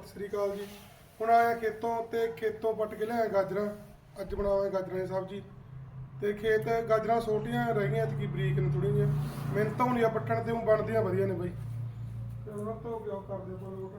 ਸਤਿ ਸ੍ਰੀ ਅਕਾਲ ਜੀ। ਹੁਣ ਆਇਆ ਖੇਤੋਂ ਤੇ ਖੇਤੋਂ ਪੱਟ ਕੇ ਲਿਆਇਆ ਗਾਜਰਾਂ। ਅੱਜ ਬਣਾਵਾਂਗੇ ਗਾਜਰਾਂ ਦੀ ਸਬਜ਼ੀ। ਤੇ ਖੇਤ ਗਾਜਰਾਂ ਛੋਟੀਆਂ ਰਹਿ ਗਈਆਂ ਤੇ ਕੀ ਬਰੀਕ ਨੇ ਥੋੜ੍ਹੀਆਂ ਜਿਹੀਆਂ। ਮਿਹਨਤ ਹੋਣੀ ਆ ਪੱਟਣ ਤੇ ਉਹ ਬਣਦੀਆਂ ਵਧੀਆ ਨੇ ਬਾਈ। ਤੇ ਉਹਨਾਂ ਤੋਂ ਕਿਉਂ ਕਰਦੇ ਆਪਾਂ ਲੋਕ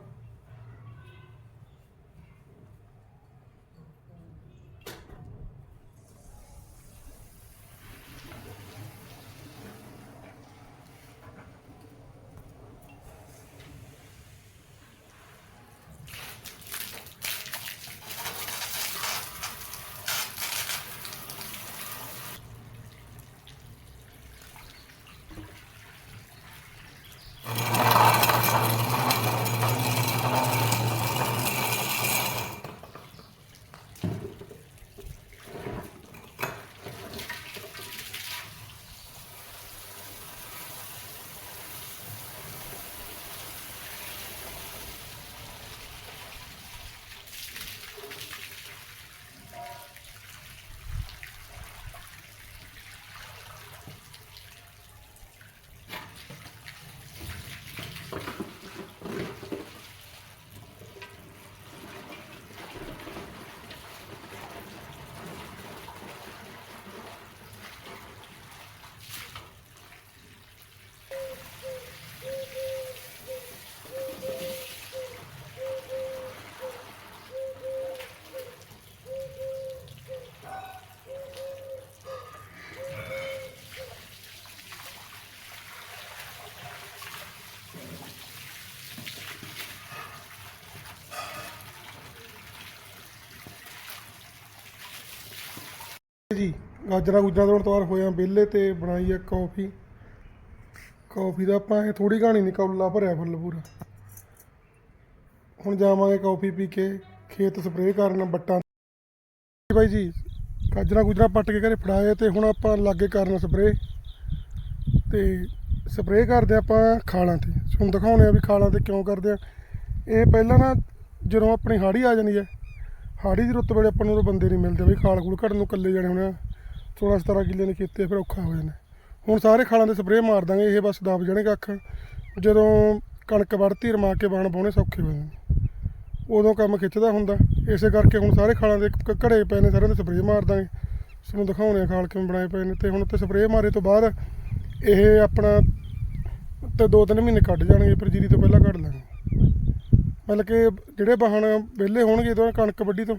ਜੀ, ਗਾਜਰਾਂ ਗੁਜਰਾਂ ਤੋਂ ਤਵਾਰ ਹੋਇਆ, ਵਿਹਲੇ ਤੇ ਬਣਾਈ ਆ ਕੌਫੀ। ਕੌਫੀ ਦਾ ਆਪਾਂ ਇਹ ਥੋੜੀ ਕਹਾਣੀ ਨਹੀਂ, ਕੌਲਾ ਭਰਿਆ ਫੁੱਲ ਪੂਰਾ। ਹੁਣ ਜਾਵਾਂਗੇ ਕੌਫੀ ਪੀ ਕੇ, ਖੇਤ ਸਪਰੇਅ ਕਰਨ ਬੱਟਾਂ ਬਾਈ ਜੀ, ਗਾਜਰਾਂ ਗੁਜਰਾਂ ਪੱਟ ਕੇ ਘਰੇ ਫੜਾਏ ਤੇ ਹੁਣ ਆਪਾਂ ਲਾਗੇ ਕਰਨ ਸਪਰੇਅ ਤੇ ਸਪਰੇਅ ਕਰਦੇ ਆਪਾਂ ਖਾਲਾਂ ਤੇ। ਤੁਹਾਨੂੰ ਦਿਖਾਉਣੇ ਆ ਵੀ ਖਾਲਾਂ ਤੇ ਕਿਉਂ ਕਰਦੇ ਆ। ਇਹ ਪਹਿਲਾਂ ਨਾ ਜਦੋਂ ਆਪਣੀ ਹਾੜੀ ਆ ਜਾਂਦੀ ਹੈ ਹਾੜੀ ਦੀ ਰੁੱਤ ਵੇਲੇ ਆਪਾਂ ਨੂੰ ਉਦੋਂ ਬੰਦੇ ਨਹੀਂ ਮਿਲਦੇ ਬਈ, ਖਾਲ ਖੂਲ ਘੜਨ ਨੂੰ ਇਕੱਲੇ ਜਾਣੇ ਹੋਣੇ 16 17 ਕਿੱਲੇ ਨੇ ਕੀਤੇ ਫਿਰ ਔਖਾ ਹੋ ਜਾਣਾ। ਹੁਣ ਸਾਰੇ ਖਾਲਾਂ ਦੇ ਸਪਰੇਅ ਮਾਰ ਦਾਂਗੇ, ਇਹ ਬਸ ਦਬ ਜਾਣੇ ਕੱਖ। ਜਦੋਂ ਕਣਕ ਵੜਤੀ ਰਮਾ ਕੇ ਬਾਣ ਪਾਉਣੇ ਸੌਖੇ ਹੋ ਜਾਂਦੇ ਉਦੋਂ ਕੰਮ ਖਿੱਚਦਾ ਹੁੰਦਾ। ਇਸੇ ਕਰਕੇ ਹੁਣ ਸਾਰੇ ਖਾਲਾਂ ਦੇ ਘੜੇ ਪਏ ਨੇ, ਸਾਰਿਆਂ ਦੇ ਸਪਰੇਅ ਮਾਰ ਦਾਂਗੇ। ਤੁਹਾਨੂੰ ਦਿਖਾਉਣੇ ਆ ਖਾਲ ਕਿਵੇਂ ਬਣਾਏ ਪਏ ਨੇ। ਤੇ ਹੁਣ ਤੇ ਸਪਰੇਅ ਮਾਰੇ ਤੋਂ ਬਾਅਦ ਇਹ ਆਪਣਾ ਤੇ ਦੋ ਤਿੰਨ ਮਹੀਨੇ ਕੱਢ ਜਾਣਗੇ, ਫਿਰ ਜੀਰੀ ਤੋਂ ਪਹਿਲਾਂ ਕੱਢ ਲਾਂਗੇ ਮਤਲਬ ਕਿ ਜਿਹੜੇ ਵਾਹਣ ਵਿਹਲੇ ਹੋਣਗੇ ਤੋਂ ਕਣਕ ਵੱਢੀ ਤੋਂ,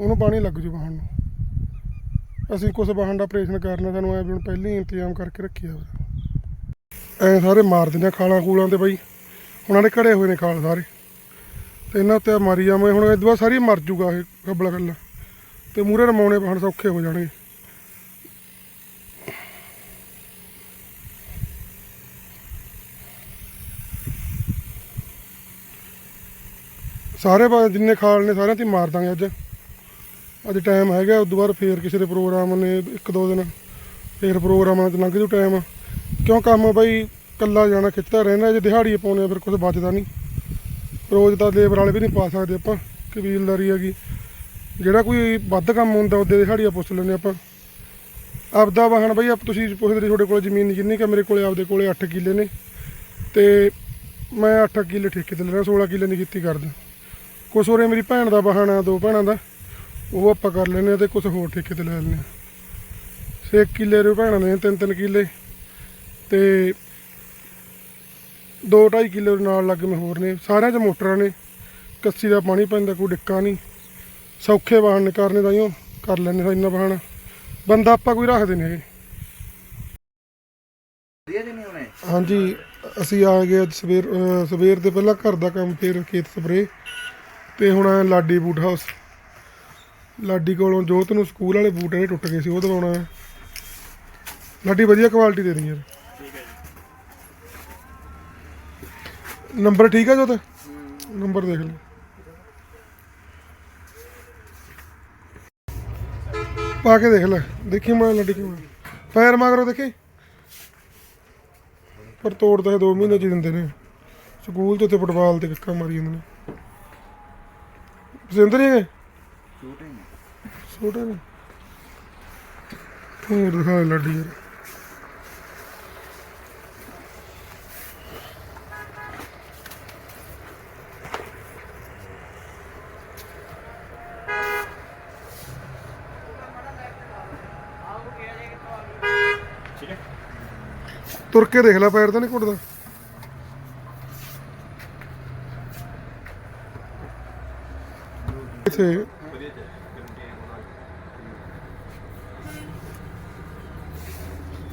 ਉਹਨੂੰ ਪਾਣੀ ਲੱਗ ਜੂ ਵਾਹਣ ਨੂੰ। ਅਸੀਂ ਕੁਝ ਵਾਹਣ ਦਾ ਆਪਰੇਸ਼ਨ ਕਰਨਾ ਸਾਨੂੰ ਐ ਵੀ ਹੁਣ ਪਹਿਲਾਂ ਹੀ ਇੰਤਜ਼ਾਮ ਕਰਕੇ ਰੱਖਿਆ ਹੋਇਆ। ਐ ਸਾਰੇ ਮਾਰ ਦਿੰਦੇ ਆ ਖਾਲਾਂ ਖੂਲਾਂ ਤੇ ਬਾਈ। ਉਹਨਾਂ ਨੇ ਘੜੇ ਹੋਏ ਨੇ ਖਾਲ ਸਾਰੇ। ਤੇ ਇਹਨਾਂ ਉੱਤੇ ਮਾਰੀ ਜਾਵਾਂਗੇ। ਹੁਣ ਇਹ ਦੁਆ ਸਾਰੀ ਮਰ ਜੂਗਾ ਇਹ ਖੱਬਲਾ ਕੱਲਾ ਤੇ ਮੂਰੇ ਰਮਾਉਣੇ ਵਾਹਣ ਸੌਖੇ ਹੋ ਜਾਣਗੇ। ਸਾਰੇ ਬਾ- ਜਿੰਨੇ ਖਾਲ ਨੇ ਸਾਰਿਆਂ ਤੇ ਮਾਰ ਦਾਂਗੇ ਅੱਜ। ਅੱਜ ਟਾਈਮ ਹੈਗਾ, ਉਦੋਂ ਬਾਅਦ ਫੇਰ ਕਿਸੇ ਦੇ ਪ੍ਰੋਗਰਾਮ ਨੇ ਇੱਕ ਦੋ ਦਿਨ, ਫੇਰ ਪ੍ਰੋਗਰਾਮਾਂ 'ਚ ਲੰਘ ਜੂ ਟਾਈਮ ਕਿਉਂ ਕੰਮ ਬਈ? ਕੱਲਾ ਜਾਣਾ ਖਿੱਚਦਾ ਰਹਿਣਾ ਜੇ ਦਿਹਾੜੀ ਪਾਉਂਦੇ ਆ ਫਿਰ ਕੁਝ ਬਚਦਾ ਨਹੀਂ। ਰੋਜ਼ ਤਾਂ ਲੇਬਰ ਵਾਲੇ ਵੀ ਨਹੀਂ ਪਾ ਸਕਦੇ ਆਪਾਂ, ਕਬੀਲਦਾਰੀ ਹੈਗੀ। ਜਿਹੜਾ ਕੋਈ ਵੱਧ ਕੰਮ ਹੁੰਦਾ, ਉਹਦੇ ਦਿਹਾੜੀਆਂ ਪੁੱਛ ਲੈਂਦੇ ਆਪਾਂ। ਆਪਦਾ ਵਾਹਣ ਬਈ, ਆਪ ਤੁਸੀਂ ਪੁੱਛਦੇ ਰਹੇ ਤੁਹਾਡੇ ਕੋਲ ਜ਼ਮੀਨ ਜਿੰਨੀ ਕਿ ਮੇਰੇ ਕੋਲੇ ਆਪਦੇ ਕੋਲੇ 8 ਕਿੱਲੇ ਨੇ। ਤੇ ਮੈਂ 8 ਕਿੱਲੇ ਠੇਕੇ ਤੇ ਲੈ ਰਿਹਾ 16 ਕਿੱਲੇ ਦੀ ਖੇਤੀ ਕਰਦਾ। ਕੁਛ ਹੋਰੇ ਮੇਰੀ ਭੈਣ ਦਾ ਆ ਦੋ ਭੈਣਾਂ ਦਾ। ਉਹ ਆਪਾਂ ਕਰ ਲੈਨੇ ਤੇ ਕੁਝ ਹੋਰ ਠੇਕੇ ਤੇ ਲੈ ਲੈਨੇ ਆ ਛੇ ਕਿੱਲੇ ਦੇ ਭੈਣਾਂ ਦੇ ਤਿੰਨ ਤਿੰਨ ਕਿੱਲੇ। ਤੇ ਦੋ ਢਾਈ ਕਿੱਲੇ ਦੇ ਨਾਲ ਲੱਗ ਮੇ ਹੋਰ ਨੇ। ਸਾਰਿਆਂ 'ਚ ਮੋਟਰਾਂ ਨੇ। ਕੱਸੀ ਦਾ ਪਾਣੀ ਪੈਂਦਾ ਕੋਈ ਡਿੱਕਾ ਨਹੀਂ। ਸੌਖੇ ਵਾਹਣ ਨੇ ਕਰਨੇ ਤਾਈਓ ਕਰ ਲੈਨੇ ਇੰਨਾ ਵਾਹਣ ਬੰਦਾ ਆਪਾਂ ਕੋਈ ਰੱਖਦੇ ਨਹੀਂ ਹਾਂਜੀ ਅਸੀਂ ਆ ਗਏ ਅੱਜ ਸਵੇਰ ਸਵੇਰ ਦੇ ਪਹਿਲਾਂ ਘਰ ਦਾ ਕੰਮ ਫਿਰ ਖੇਤ ਸਪਰੇ ਤੇ ਹੁਣ ਲਾਡੀ ਬੂਟ ਹਾਊਸ ਲਾਡੀ ਕੋਲੋਂ ਜੋਤ ਨੂੰ ਸਕੂਲ ਵਾਲੇ ਬੂਟ ਨੇ ਟੁੱਟ ਗਏ ਸੀ ਉਹ ਦਵਾਉਣਾ ਹੈ। ਲਾਡੀ ਵਧੀਆ ਕੁਆਲਿਟੀ ਦੇ ਯਾਰ ਠੀਕ ਹੈ ਨੰਬਰ ਠੀਕ ਹੈ ਜੋਤ? ਨੰਬਰ ਦੇਖ ਲੈ ਪਾ ਕੇ ਦੇਖ ਲੈ। ਦੇਖੀ ਮੈਂ ਲਾਡੀ ਕਿਵੇਂ। ਪੈਰ ਮਗਰੋਂ ਦੇਖੀ। ਪਰ ਤੋੜਦਾ ਹੈ 2 ਮਹੀਨੇ ਚ ਦਿੰਦੇ ਨੇ। ਸਕੂਲ ਚ ਤੇ ਫੁੱਟਬਾਲ ਤੇ ਕਿੱਕਾ ਮਾਰੀ ਜਾਂਦੇ ਨੇ। ਪਸੰਦ ਨਹੀਂ ਨੇ ਛੋਟੇ ਨੇ ਛੋਟੇ ਨੇ ਹੋਰ ਦਿਖਾ ਲੱਡੀ ਯਾਰ। ਤੁਰ ਕੇ ਦੇਖ ਲੈ ਪੈਰ ਤਾਂ ਨਹੀਂ ਘੁੱਟਦਾ। ਇੱਥੇ।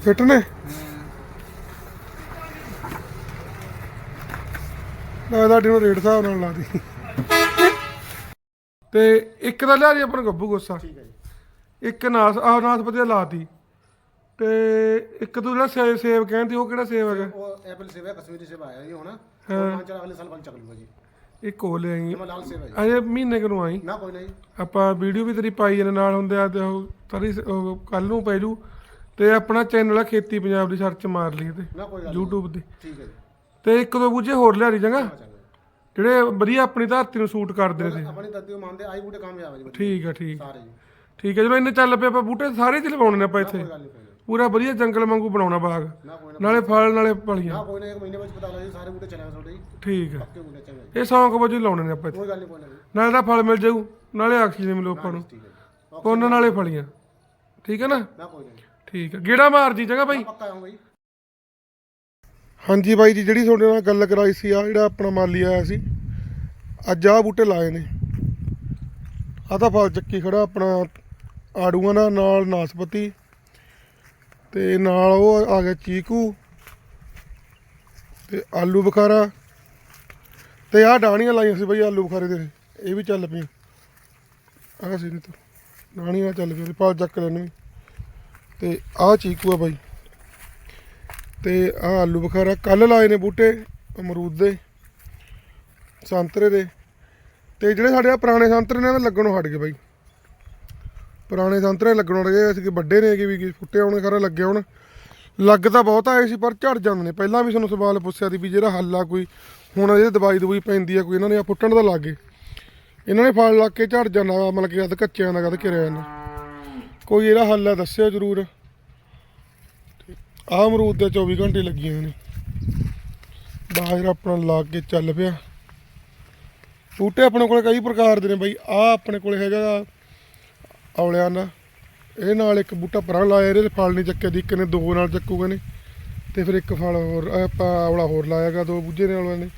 ਫਿੱਟ ਨੇ? ਨਾ ਦਾ ਨੂੰ ਰੇਟ ਹਿਸਾਬ ਨਾਲ ਲਾ ਦੀ। ਤੇ ਇੱਕ ਦਾ ਲਿਆ ਜੀ ਆਪਣਾ ਗੱਬੂ ਗੁੱਸਾ। ਠੀਕ ਹੈ ਜੀ। ਇੱਕ ਨਾਸ ਆਹ ਨਾਸਪਤੀ ਲਾਤੀ ਤੇ। ਇੱਕ ਤੂੰ ਜਿਹੜਾ ਸੇਬ ਸੇਬ ਕਹਿੰਦੀ ਉਹ ਕਿਹੜਾ ਸੇਬ ਹੈਗਾ? ਉਹ ਐਪਲ ਸੇਬ ਹੈ ਕਸ਼ਮੀਰੀ ਸੇਬ ਆਇਆ ਜੀ ਹੁਣ। ਹਾਂ। ਚਲ ਅਗਲੇ ਸਾਲ ਬਣ ਚੱਕ ਲੂਗਾ ਜੀ। ਇੱਕ ਹੋ ਲਾਲ ਹੈ ਜੀ। ਅਜੇ ਮਹੀਨੇ ਕੁ ਨੂੰ ਆਈ। ਨਾ ਕੋਈ ਨਹੀਂ। ਆਪਾਂ ਵੀਡੀਓ ਵੀ ਤੇਰੀ ਪਾਈ ਜਾਂਦੇ ਨਾਲ ਹੁੰਦੇ ਆ ਤੇ ਉਹ ਸਾਰੀ ਕੱਲ ਨੂੰ ਪੈ ਜੂ। ਤੇ ਆਪਣਾ ਚੈਨਲ ਆ ਖੇਤੀ ਪੰਜਾਬ ਦੀ ਸਰਚ ਮਾਰ ਲਈ ਤੇ ਨਾ ਕੋਈ ਗੱਲ ਨਹੀਂ। YouTube ਤੇ ਠੀਕ ਹੈ ਜੀ। ਤੇ ਇੱਕ ਦੋ ਬੂਝੇ ਹੋਰ ਲਿਆ ਦੀ ਚੰਗਾ ਆ ਚੱਲ ਜਿਹੜੇ ਵਧੀਆ ਆਪਣੀ ਧਰਤੀ ਨੂੰ ਸੂਟ ਕਰਦੇ ਨੇ। ਆਪਣੀ ਦਾਦੀ ਉਹ ਮੰਨਦੇ ਆਈ ਬੂਟੇ ਕਾਮਯਾਬ ਹੈ ਜੀ ਬੱਚੇ ਠੀਕ ਆ ਠੀਕ। ਸਾਰੇ ਜੀ। ਠੀਕ ਹੈ ਜਦੋਂ ਇੰਨੇ ਚੱਲ ਪਏ ਆਪਾਂ ਬੂਟੇ ਸਾਰੇ ਚ ਲਵਾਉਣੇ ਨੇ ਆਪਾਂ ਇੱਥੇ। ਕੋਈ ਗੱਲ ਨਹੀਂ ਕੋਈ ਨਹੀਂ ਪੂਰਾ ਵਧੀਆ ਜੰਗਲ ਵਾਂਗੂ ਬਣਾਉਣਾ ਬਾਗ। ਨਾ ਕੋਈ ਨਾ ਨਾਲੇ ਫਲ ਨਾਲੇ ਪਲੀਆਂ। ਨਾ ਕੋਈ ਨਾ ਇੱਕ ਮਹੀਨੇ ਵਿੱਚ ਪਤਾ ਲੱਗ ਜੀ ਸਾਰੇ ਬੂਟੇ ਚਲੇ ਤੁਹਾਡੇ ਜੀ। ਠੀਕ ਆ। ਪੱਕੇ ਬੂਟੇ ਚੰਗੇ ਜੀ। ਇਹ ਸੌਂਕ ਵਜੋਂ ਹੀ ਲਾਉਣੇ ਨੇ ਆਪਾਂ ਇੱਥੇ। ਕੋਈ ਗੱਲ ਨਹੀਂ ਕੋਈ ਨਹੀਂ ਨਾਲੇ ਤਾਂ ਫਲ ਮਿਲ ਜਾਊ ਨਾਲੇ ਆਕਸੀਜਨ ਮਿਲੂ ਆਪਾਂ ਨੂੰ। ਠੀਕ ਹੈ ਜੀ। ਨਾਲੇ ਫਲੀਆਂ। ਠੀਕ ਹੈ ਨਾ? ਨਾ ਕੋਈ ਨਹੀਂ ਠੀਕ ਹੈ ਗੇੜਾ ਮਾਰ ਜੀ ਚੰਗਾ ਬਾਈ। ਪੱਕਾ ਆਉਂਗਾ ਜੀ। ਹਾਂਜੀ ਬਾਈ ਜੀ ਜਿਹੜੀ ਤੁਹਾਡੇ ਨਾਲ ਗੱਲ ਕਰਾਈ ਸੀ ਆ ਜਿਹੜਾ ਆਪਣਾ ਮਾਲੀ ਆਇਆ ਸੀ ਅੱਜ ਆਹ ਬੂਟੇ ਲਾਏ ਨੇ। ਆਹ ਤਾਂ ਫਲ ਚੱਕੀ ਖੜਾ ਆਪਣਾ ਆੜੂਆਂ ਦਾ ਨਾਲ ਨਾਸਪਤੀ ਤੇ ਨਾਲ ਉਹ ਆ ਗਿਆ ਚੀਕੂ ਤੇ ਆਲੂ ਬੁਖਾਰਾ। ਤੇ ਆਹ ਡਾਣੀਆਂ ਲਾਈਆਂ ਸੀ ਬਈ ਆਲੂ ਬੁਖਾਰੇ ਦੇ। ਇਹ ਵੀ ਚੱਲ ਪਈ ਆਹ ਸੀ ਨਹੀਂ ਤਾਂ। ਡਾਣੀਆਂ ਚੱਲ ਪਈਆਂ ਪਾਲ ਚੱਕ ਲੈਣੇ ਤੇ ਆਹ ਚੀਕੂ ਆ ਬਾਈ। ਤੇ ਆਹ ਆਲੂ ਬੁਖਾਰਾ। ਕੱਲ ਲਾਏ ਨੇ ਬੂਟੇ ਅਮਰੂਦ ਦੇ, ਸੰਤਰੇ ਦੇ। ਤੇ ਜਿਹੜੇ ਸਾਡੇ ਆ ਪੁਰਾਣੇ ਸੰਤਰੇ ਨੇ ਇਹਨਾਂ ਦੇ ਲੱਗਣੋਂ ਹਟ ਗਏ ਬਾਈ। ਪੁਰਾਣੇ ਸੰਤਰੇ ਲੱਗਣੋਂ ਹਟ ਗਏ ਕਿ ਵੱਡੇ ਨੇ ਕਿ ਵੀ ਫੁੱਟੇ ਹੋਣੇ ਖਰਾ ਲੱਗੇ ਹੋਣ। ਲੱਗ ਤਾਂ ਬਹੁਤ ਆਏ ਸੀ, ਪਰ ਝੜ ਜਾਂਦੇ ਨੇ। ਪਹਿਲਾਂ ਵੀ ਤੁਹਾਨੂੰ ਸਵਾਲ ਪੁੱਛਿਆ ਸੀ ਵੀ ਜਿਹੜਾ ਹੱਲ ਆ ਕੋਈ, ਹੁਣ ਇਹਦੇ ਦਵਾਈ ਦਵਾਈ ਪੈਂਦੀ ਆ ਕੋਈ, ਇਹਨਾਂ ਨੇ ਆ ਫੁੱਟਣ ਦਾ ਲੱਗੇ। ਇਹਨਾਂ ਨੇ ਫਲ ਲੱਗ ਕੇ ਝੜ ਜਾਂਦਾ ਮਤਲਬ ਕਿ ਅੱਧ ਕੱਚਿਆਂ ਦਾ ਕਦ ਕਿਰਿਆ ਜਾਂਦਾ ਕੋਈ ਇਹਦਾ ਹੱਲ ਆ, ਦੱਸਿਓ ਜ਼ਰੂਰ। ਆਹ ਅਮਰੂਦ ਦੇ 24 ਘੰਟੇ ਲੱਗੀਆਂ ਨੇ। ਬਾਹਰ ਆਪਣਾ ਲਾ ਕੇ ਚੱਲ ਪਿਆ। ਬੂਟੇ ਆਪਣੇ ਕੋਲ ਕਈ ਪ੍ਰਕਾਰ ਦੇ ਨੇ ਬਾਈ, ਆਹ ਆਪਣੇ ਕੋਲ ਹੈਗਾ ਔਲਿਆਂ ਦਾ। ਇਹ ਨਾਲ ਇੱਕ ਬੂਟਾ ਪਰਾਂ ਲਾਇਆ, ਇਹਦੇ ਫਲ ਨਹੀਂ ਚੱਕਿਆ। ਦੀ ਇੱਕ ਨੇ ਦੋ ਨਾਲ ਚੱਕੂਗੇ ਨੇ। ਤੇ ਫਿਰ ਇੱਕ ਫਲ ਹੋਰ ਆਪਾਂ ਔਲਾ ਹੋਰ ਲਾਇਆਗਾ, ਦੋ ਬੂਝੇ ਨਾਲ ਵਾਲੇ ਨੇ।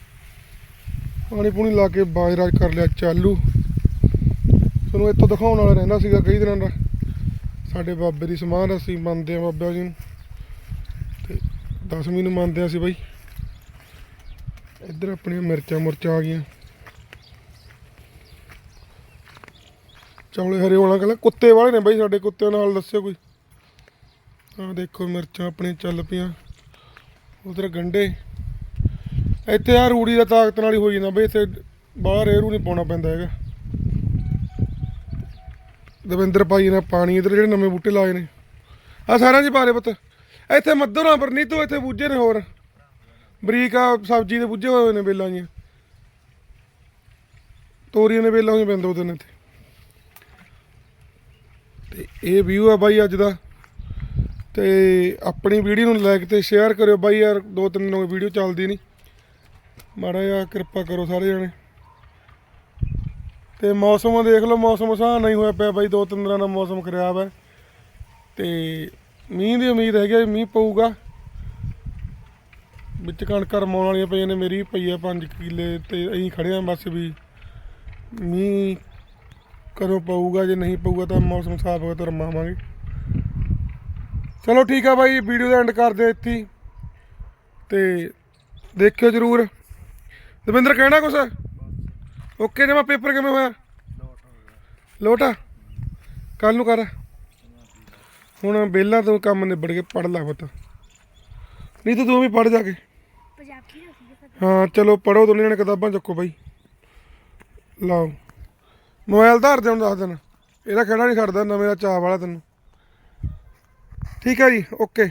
ਪਾਣੀ ਪੂਣੀ ਲਾ ਕੇ ਬਾਜਰਾ ਕਰ ਲਿਆ ਚਾਲੂ। ਤੁਹਾਨੂੰ ਇੱਥੋਂ ਦਿਖਾਉਣ ਵਾਲਾ ਰਹਿੰਦਾ ਸੀਗਾ ਕਈ ਦਿਨਾਂ ਦਾ। ਸਾਡੇ ਬਾਬੇ ਦੀ ਸਮਾਨ ਅਸੀਂ ਮੰਨਦੇ ਆ ਬਾਬਾ ਜੀ ਨੂੰ। ਤੇ 10ਵੀਂ ਨੂੰ ਮੰਨਦੇ ਆ ਸੀ ਬਾਈ। ਇੱਧਰ ਆਪਣੀਆਂ ਮਿਰਚਾਂ ਮੁਰਚਾਂ ਆ ਗਈਆਂ। ਚੌਲੇ ਹਰੇ ਹੋਣਾ ਕਹਿੰਦਾ, ਕੁੱਤੇ ਵਾਲੇ ਨੇ ਬਾਈ ਸਾਡੇ ਕੁੱਤਿਆਂ ਨਾਲ, ਦੱਸਿਓ ਕੋਈ। ਆਹ ਦੇਖੋ ਮਿਰਚਾਂ ਆਪਣੀਆਂ ਚੱਲ ਪਈਆਂ। ਉਧਰ ਗੰਡੇ। ਇੱਥੇ ਆ ਰੂੜੀ ਦਾ ਤਾਕਤ ਨਾਲ ਹੀ ਹੋ ਜਾਂਦਾ ਬਈ, ਇੱਥੇ ਬਾਹਰ ਏਰੂ ਨਹੀਂ ਪਾਉਣਾ ਪੈਂਦਾ ਹੈਗਾ। ਦਵਿੰਦਰ ਭਾਈ ਨੇ ਪਾਣੀ ਇਧਰ ਜਿਹੜੇ ਨਵੇਂ ਬੂਟੇ ਲਾਏ ਨੇ। ਆ ਸਾਰਿਆਂ 'ਚ ਪਾ ਦੇ ਪੁੱਤ। ਇੱਥੇ ਮੱਧਰ ਆ ਪਰ ਇੱਥੇ ਬੂਝੇ ਨੇ ਹੋਰ। ਬਰੀਕ ਆ, ਸਬਜ਼ੀ ਦੇ ਬੂਝੇ ਹੋਏ ਨੇ ਬੇਲਾਂ ਜੀਆਂ ਤੋਰੀਆਂ ਦੇ ਬੇਲਾਂ ਹੋਈਆਂ ਪੈਂਦੇ ਉਹਦੇ ਨੇ ਇੱਥੇ। ਇਹ ਵਿਊ ਆ ਬਾਈ ਅੱਜ ਦਾ। ਤੇ ਆਪਣੀ ਵੀਡੀਓ ਨੂੰ ਲਾਈਕ ਤੇ ਸ਼ੇਅਰ ਕਰਿਓ ਬਾਈ ਯਾਰ, ਦੋ ਤਿੰਨ ਦਿਨ ਹੋ ਗਏ ਵੀਡੀਓ ਚੱਲਦੀ ਨਹੀਂ। ਮਾੜਾ ਜਿਹਾ ਕਿਰਪਾ ਕਰੋ ਸਾਰੇ ਜਣੇ। ਤੇ ਮੌਸਮ ਦੇਖ ਲਓ, ਮੌਸਮ ਸੁਹਾਣਾ ਨਹੀਂ ਹੋਇਆ ਪਿਆ ਬਾਈ, ਦੋ ਤਿੰਨ ਦਿਨਾਂ ਦਾ ਮੌਸਮ ਖਰਾਬ ਹੈ। ਤੇ ਮੀਂਹ ਦੀ ਉਮੀਦ ਹੈਗੀ ਆ ਵੀ ਮੀਂਹ ਪਊਗਾ। ਵਿੱਚ ਕਣਕਾਂ ਰਮਾਉਣ ਵਾਲੀਆਂ ਪਈਆਂ ਨੇ ਮੇਰੀ, ਪਈ ਆ 5 ਕਿੱਲੇ ਤੇ ਅਸੀਂ ਖੜੇ ਆ ਬਸ ਵੀ। ਮੀਂਹ ਕਦੋਂ ਪਊਗਾ ਜੇ ਨਹੀਂ ਪਊਗਾ ਤਾਂ ਮੌਸਮ ਸਾਫ਼ ਹੋਇਆ ਤਾਂ ਰਮਾਵਾਂਗੇ ਚਲੋ ਠੀਕ ਆ ਬਾਈ ਵੀਡੀਓ ਦਾ ਐਂਡ ਕਰਦੇ ਇੱਥੇ। ਤੇ ਦੇਖਿਓ ਜਰੂਰ। ਦਵਿੰਦਰ ਕਹਿਣਾ ਕੁਛ? ਓਕੇ ਜਮਾ ਪੇਪਰ ਕਿਵੇਂ ਹੋਇਆ? ਲੋਟਾ ਕੱਲ ਨੂੰ ਕਰ। ਹੁਣ ਬੇਲਾ ਤੋਂ ਕੰਮ ਨਿਬੜ ਕੇ ਪੜ ਲਾ ਪਤਾ। ਨਹੀਂ ਤਾਂ ਵੀ ਪੜ ਜਾ ਕੇ। ਹਾਂ ਚਲੋ ਪੜੋ ਦੋਨੇ ਜਣੇ ਕਿਤਾਬਾਂ ਚੱਕੋ ਬਾਈ। ਲਾਓ। ਮੋਬਾਈਲ ਧਾਰ ਦੇ ਹੁਣ ਦੱਸ ਦਿਨ ਇਹਦਾ ਖੜਾ ਨਹੀਂ ਛੱਡਦਾ ਨਵੇਂ ਦਾ ਚਾਹ ਵਾਲਾ ਤੈਨੂੰ। ਠੀਕ ਹੈ ਜੀ, ਓਕੇ।